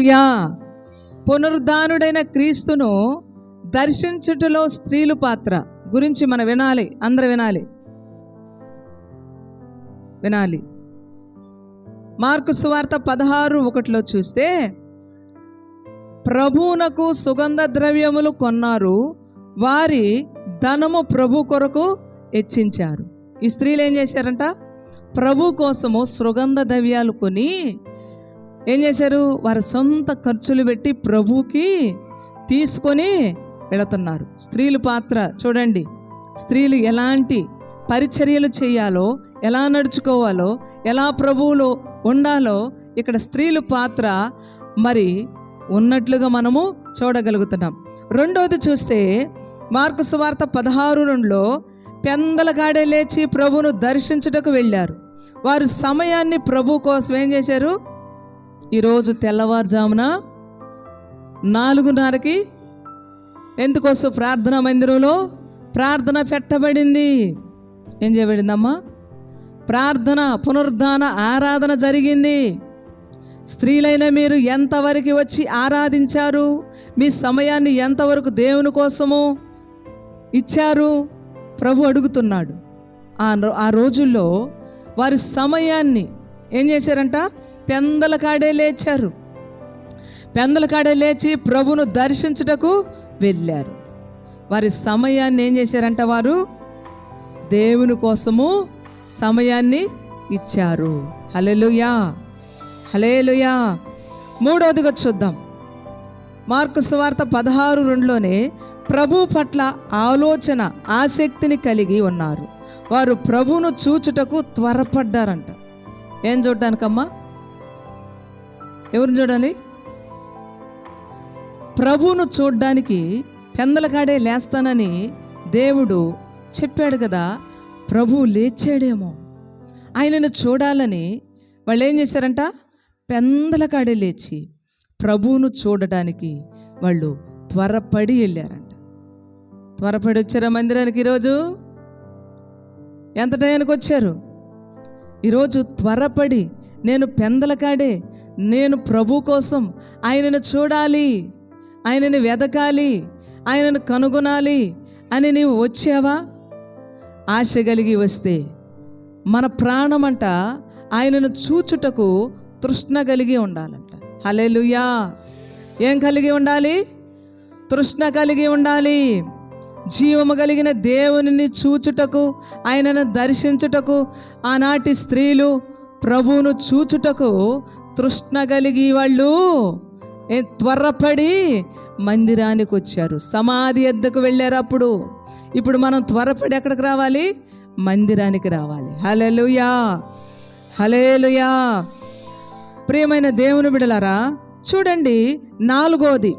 Yeah పునరుద్ధానుడైన క్రీస్తును దర్శించుటలో స్త్రీలు పాత్ర. గురించి మనం వినాలి అందరు వినాలి. వినాలి. మార్కు సువార్త పదహారు ఒకటిలో చూస్తే ప్రభువునకు సుగంధ ద్రవ్యములు కొన్నారు వారి ధనము ప్రభు కొరకు హెచ్చించారు ఈ స్త్రీలు ఏం చేశారంట? ప్రభు కోసము సుగంధ ద్రవ్యాలు కొని ఏం చేశారు? వారి సొంత ఖర్చులు పెట్టి ప్రభుకి తీసుకొని వెళుతున్నారు. స్త్రీల పాత్ర చూడండి. స్త్రీలు ఎలాంటి పరిచర్యలు చేయాలో ఎలా నడుచుకోవాలో ఎలా ప్రభువులో ఉండాలో ఇక్కడ స్త్రీల పాత్ర మరి ఉన్నట్లుగా మనము చూడగలుగుతున్నాం. రెండోది చూస్తే మార్కు సువార్త పదహారు రెండులో పెందలగాడే లేచి ప్రభువును దర్శించుటకు వెళ్ళారు. వారు సమయాన్ని ప్రభు కోసం ఏం చేశారు? ఈరోజు తెల్లవారుజామున నాలుగున్నరకి ఎందుకోసం ప్రార్థన మందిరంలో ప్రార్థన పెట్టబడింది? ఏం చేయబడిందమ్మా? ప్రార్థన పునరుద్ధాన ఆరాధన జరిగింది. స్త్రీలైన మీరు ఎంతవరకు వచ్చి ఆరాధించారు? మీ సమయాన్ని ఎంతవరకు దేవుని కోసము ఇచ్చారు? ప్రభు అడుగుతున్నాడు. ఆ ఆ రోజుల్లో వారి సమయాన్ని ఏం చేశారంట? పెందల కాడే లేచారు. పెందల కాడే లేచి ప్రభును దర్శించుటకు వెళ్ళారు. వారి సమయాన్ని ఏం చేశారంట వారు? దేవుని కోసము సమయాన్ని ఇచ్చారు. హలెలుయా హలేలుయా మూడవదిగా చూద్దాం. మార్కు సువార్త పదహారు రెండులోనే ప్రభు పట్ల ఆలోచన ఆసక్తిని కలిగి ఉన్నారు. వారు ప్రభును చూచుటకు త్వరపడ్డారంట. ఏం చూడడానికమ్మా? ఎవరిని చూడాలి? ప్రభువును చూడ్డానికి పెందలకాడే లేస్తానని దేవుడు చెప్పాడు కదా ప్రభు లేచాడేమో. ఆయనను చూడాలని వాళ్ళు ఏం చేశారంట? పెందలకాడే లేచి ప్రభువును చూడడానికి వాళ్ళు త్వరపడి వెళ్ళారంట. త్వరపడి వచ్చారా మందిరానికి ఈరోజు? ఎంత టయానికి వచ్చారు? ఈరోజు త్వరపడి నేను పెందలకాడే నేను ప్రభు కోసం ఆయనను చూడాలి ఆయనని వెదకాలి ఆయనను కనుగొనాలి అని నీవు వచ్చావా? ఆశ కలిగి వస్తే మన ప్రాణమంట ఆయనను చూచుటకు తృష్ణ కలిగి ఉండాలంట. హలే ఏం కలిగి ఉండాలి? తృష్ణ కలిగి ఉండాలి. జీవము కలిగిన దేవునిని చూచుటకు ఆయనను దర్శించుటకు ఆనాటి స్త్రీలు ప్రభువును చూచుటకు తృష్ణ కలిగి వాళ్ళు. ఏ త్వరపడి మందిరానికి వచ్చారు. సమాధి ఎద్దకు వెళ్ళారు అప్పుడు. ఇప్పుడు మనం త్వరపడి ఎక్కడికి రావాలి? మందిరానికి రావాలి. హలెలుయా హలేలుయా ప్రియమైన దేవుని బిడలారా చూడండి నాలుగోది.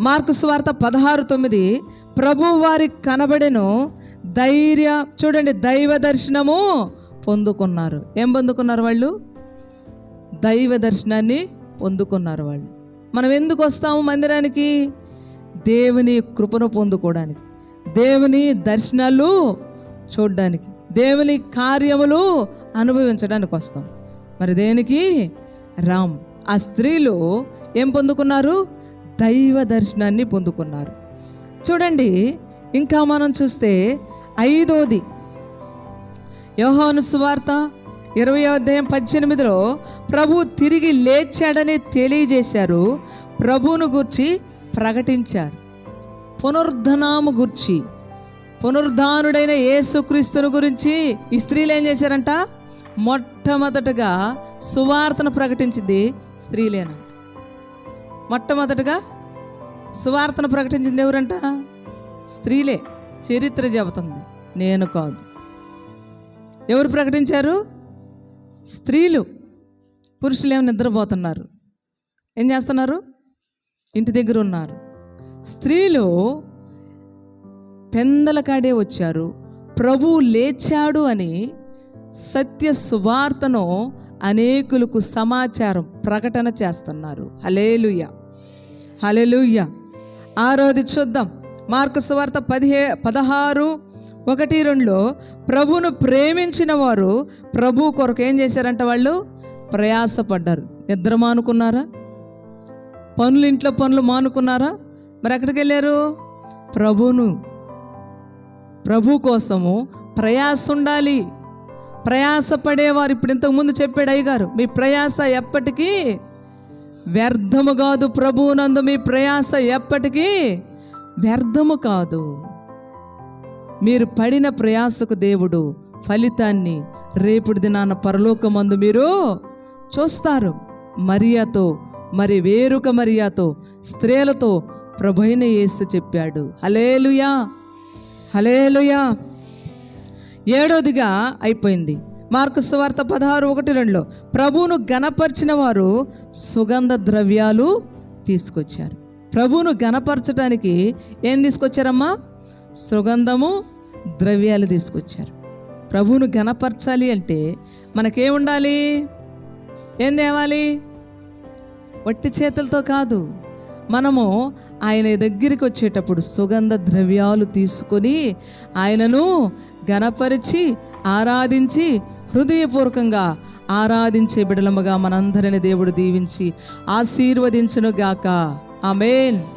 మార్కు స్వార్త పదహారు తొమ్మిది. ప్రభు వారి కనబడెను ధైర్య చూడండి దైవ దర్శనము పొందుకున్నారు. ఏం పొందుకున్నారు వాళ్ళు? దైవ దర్శనాన్ని పొందుకున్నారు వాళ్ళు. మనం ఎందుకు వస్తాము మందిరానికి? దేవుని కృపను పొందుకోవడానికి దేవుని దర్శనాలు చూడడానికి దేవుని కార్యములు అనుభవించడానికి వస్తాం. మరి దేనికి? రామ్. ఆ స్త్రీలు ఏం పొందుకున్నారు? దైవ దర్శనాన్ని పొందుకున్నారు. చూడండి ఇంకా మనం చూస్తే ఐదోది. యోహాను సువార్త ఇరవై అధ్యాయం పద్దెనిమిదిలో ప్రభు తిరిగి లేచాడని తెలియజేశారు. ప్రభువును గుర్చి ప్రకటించారు. పునరుద్ధనాము గుర్చి పునరుద్ధానుడైన యేసుక్రీస్తుని గురించి ఈ స్త్రీలు ఏం చేశారంట? మొట్టమొదటగా సువార్తను ప్రకటించింది స్త్రీలేనంట. మొట్టమొదటగా సువార్తను ప్రకటించింది ఎవరంట? స్త్రీలే. చరిత్ర చెబుతుంది. నేను కాదు. ఎవరు ప్రకటించారు? స్త్రీలు. పురుషులు ఏమి నిద్రపోతున్నారు. ఏం చేస్తున్నారు? ఇంటి దగ్గర ఉన్నారు. స్త్రీలు పెందల కాడే వచ్చారు. ప్రభువు లేచాడు అని సత్య సువార్తను అనేకులకు సమాచారం ప్రకటన చేస్తున్నారు. హలేలుయ హలేలుయ ఆరోది చూద్దాం. మార్కు సువార్త పదిహే పదహారు ఒకటి రెండులో ప్రభును ప్రేమించిన వారు ప్రభు కొరకు ఏం చేశారంట వాళ్ళు? ప్రయాసపడ్డారు. నిద్ర మానుకున్నారా? పనులు ఇంట్లో పనులు మానుకున్నారా? మరి ఎక్కడికి వెళ్ళారు? ప్రభును ప్రభు కోసము ప్రయాస ఉండాలి. ప్రయాసపడేవారు ఇప్పుడు ఇంతకుముందు చెప్పాడు అయ్యగారు మీ ప్రయాస ఎప్పటికీ వ్యర్థము కాదు ప్రభువునందు మీ ప్రయాస ఎప్పటికీ వ్యర్థము కాదు. మీరు పడిన ప్రయాసకు దేవుడు ఫలితాన్ని రేపుడి దినాన పరలోకమందు మీరు చూస్తారు. మరియాతో మరి వేరొక మరియాతో స్త్రీలతో ప్రభైన యేసు చెప్పాడు. హలేలుయా హలేలుయా ఏడోదిగా అయిపోయింది. మార్కు సువార్త పదహారు ఒకటి రెండులో ప్రభువును గణపరిచిన వారు సుగంధ ద్రవ్యాలు తీసుకొచ్చారు. ప్రభువును గణపరచడానికి ఏం తీసుకొచ్చారమ్మా? సుగంధము ద్రవ్యాలు తీసుకొచ్చారు. ప్రభువును గణపరచాలి అంటే మనకేం ఉండాలి ఏం తేవాలి? వట్టి చేతులతో కాదు. మనము ఆయన దగ్గరికి వచ్చేటప్పుడు సుగంధ ద్రవ్యాలు తీసుకొని ఆయనను గణపరిచి ఆరాధించి హృదయపూర్వకంగా ఆరాధించే బిడలముగా మనందరిని దేవుడు దీవించి ఆశీర్వదించునుగాక. ఆమెన్.